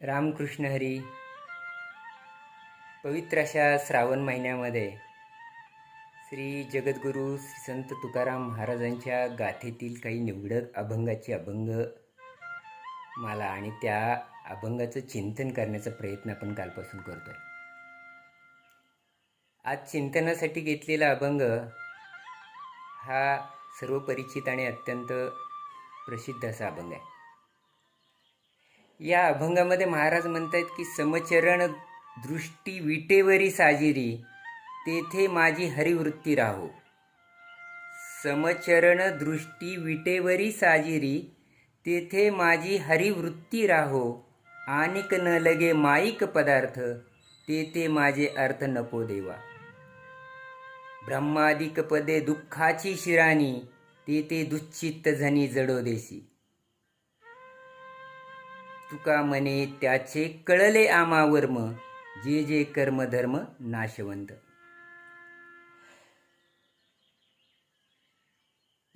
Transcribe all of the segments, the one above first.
रामकृष्ण हरी. पवित्र अशा श्रावण महिन्यामध्ये श्री जगद्गुरू श्री संत तुकाराम महाराजांच्या गाथेतील काही निवडक अभंगाची अभंग माला आणि त्या अभंगाचं चिंतन करण्याचा प्रयत्न आपण कालपासून करतो आहे आज चिंतनासाठी घेतलेला अभंग हा सर्वपरिचित आणि अत्यंत प्रसिद्ध असा अभंग आहे. या अभंगामध्ये महाराज म्हणतात की समचरण दृष्टी विटेवरी साजिरी तेथे माझी हरिवृत्ती राहो. समचरण दृष्टी विटेवरी साजिरी तेथे माझी हरिवृत्ती राहो. आणिक न लगे माईक पदार्थ तेथे माझे अर्थ नको देवा. ब्रह्मादिक पदे दुःखाची शिराणी तेथे दुश्चित्त झनी जडोदेशी तुका म्हणे त्याचे कळले आमावर्म जे जे कर्मधर्म नाशवंत.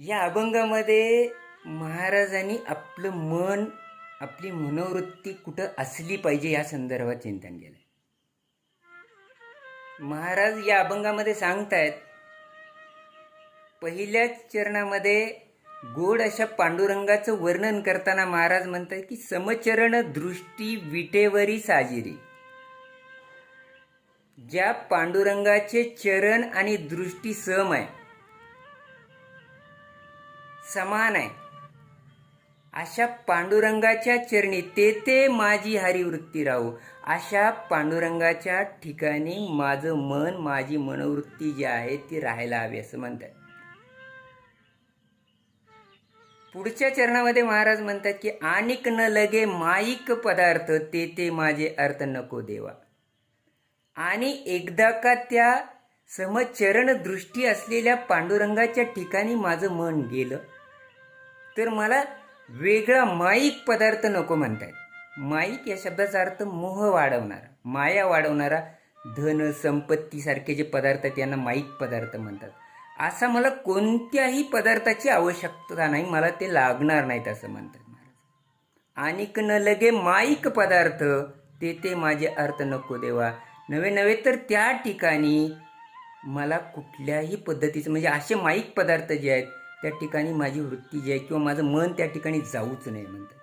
या अभंगामध्ये महाराजांनी आपलं मन आपली मनोवृत्ती कुठं असली पाहिजे या संदर्भात चिंतन केलं महाराज या अभंगामध्ये सांगतायत पहिल्याच चरणामध्ये गोड अशा पांडुरंगाचं वर्णन करताना महाराज म्हणतात की समचरण दृष्टी विटेवरी साजिरी. ज्या पांडुरंगाचे चरण आणि दृष्टी सम आहे समान आहे अशा पांडुरंगाच्या चरणी ते ते माझी हरिवृत्ती राहू. अशा पांडुरंगाच्या ठिकाणी माझं मन माझी मनोवृत्ती जी आहे ती राहायला हवी असं म्हणतात. पुढच्या चरणामध्ये महाराज म्हणतात की आणिक न लगे माईक पदार्थ ते ते माझे अर्थ नको देवा. आणि एकदा का त्या समचरण दृष्टी असलेल्या पांडुरंगाच्या ठिकाणी माझं मन गेलं तर मला वेगळा माईक पदार्थ नको म्हणतायत. माईक या शब्दाचा अर्थ मोह वाढवणारा माया वाढवणारा धन संपत्तीसारखे जे पदार्थ त्यांना माईक पदार्थ म्हणतात. असा मला कोणत्याही पदार्थाची आवश्यकता नाही. मला ते लागणार नाहीत असं म्हणतात महाराज. आणिक न लगे माईक पदार्थ ते ते माझे अर्थ नको देवा. नवे नवे तर त्या ठिकाणी मला कुठल्याही पद्धतीचं म्हणजे असे माईक पदार्थ जे आहेत त्या ठिकाणी माझी वृत्ती जी आहे किंवा माझं मन त्या ठिकाणी जाऊच नाही म्हणतात.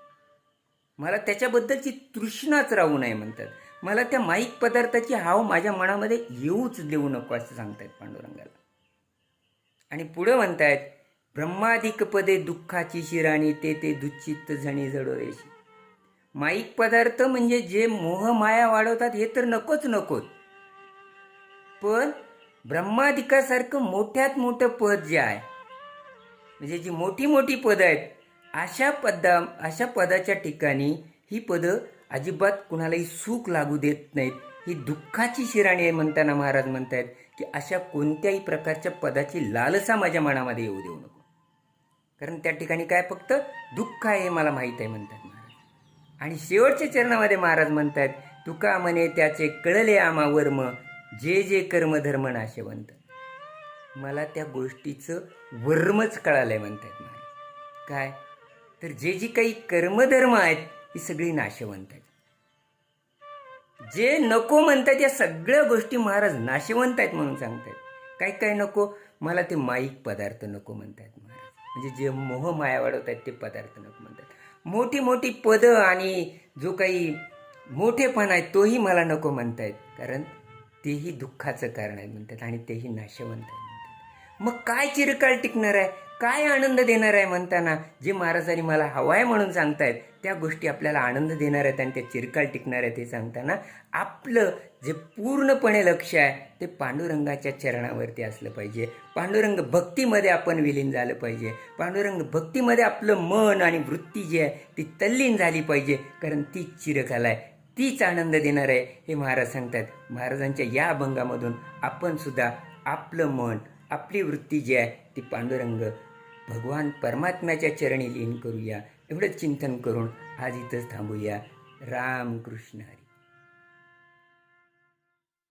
मला त्याच्याबद्दलची तृष्णाच राहू नये म्हणतात. मला त्या माईक पदार्थाची हाव माझ्या मनामध्ये येऊच देऊ नको असं सांगतायत पांडुरंगाला. आणि पुढं म्हणतायत ब्रह्माधिक पदे दुःखाची शिराणी ते ते दुश्चित्त झणी जडोरेशी. माईक पदार्थ म्हणजे जे मोह माया वाढवतात हे तर नकोच नकोच. पण ब्रह्माधिकासारखं मोठ्यात मोठं पद जे आहे म्हणजे जी मोठी मोठी पदं आहेत अशा पदा अशा पदाच्या ठिकाणी ही पदं अजिबात कुणालाही सुख लागू देत नाहीत. ही दुःखाची शिराणी आहे म्हणताना महाराज म्हणतायत की अशा कोणत्याही प्रकारच्या पदाची लालसा माझ्या मनामध्ये येऊ देऊ नको. कारण त्या ठिकाणी काय फक्त दुःख आहे हे मला माहीत आहे म्हणतात महाराज. आणि शेवटच्या चरणामध्ये महाराज म्हणतात तुका म्हणे त्याचे कळले आमा वर्म जे जे कर्मधर्म नाशवंत. मला त्या गोष्टीचं वर्मच कळालंय आहेत महाराज. काय? तर जे जी काही कर्मधर्म आहेत ही सगळी नाशवंत आहेत. जे नको म्हणतात या सगळ्या गोष्टी महाराज नाशवंत आहेत म्हणून सांगतायत. काय काय नको? मला ते माईक पदार्थ नको म्हणतात महाराज. म्हणजे जे मोह माया वाढवत आहेत ते पदार्थ नको म्हणतात मोठी मोठी पदं आणि जो काही मोठेपण आहे तोही मला नको म्हणतायत. कारण तेही दुःखाचं कारण आहे म्हणतात आणि तेही नाशवंत आहे मग काय चिरकाळ टिकणार आहे? काय आनंद देणार आहे म्हणताना? जे महाराजांनी मला हवा आहे म्हणून सांगतायत त्या गोष्टी आपल्याला आनंद देणार आहेत आणि त्या चिरकाळ टिकणार आहेत हे सांगताना आपलं जे पूर्णपणे लक्ष आहे ते पांडुरंगाच्या चरणावरती असलं पाहिजे. पांडुरंग भक्तीमध्ये आपण विलीन झालं पाहिजे. पांडुरंग भक्तीमध्ये आपलं मन आणि वृत्ती जी आहे ती तल्लीन झाली पाहिजे. कारण तीच चिरकाल आहे. तीच आनंद देणार आहे हे महाराज सांगतात महाराजांच्या या अभंगामधून आपण सुद्धा आपलं मन आपली वृत्ती जी आहे ती पांडुरंग भगवान परमात्म्याच्या चरणी लीन करूया. एवढंच चिंतन करून आज इथंच थांबूया. रामकृष्ण हरी.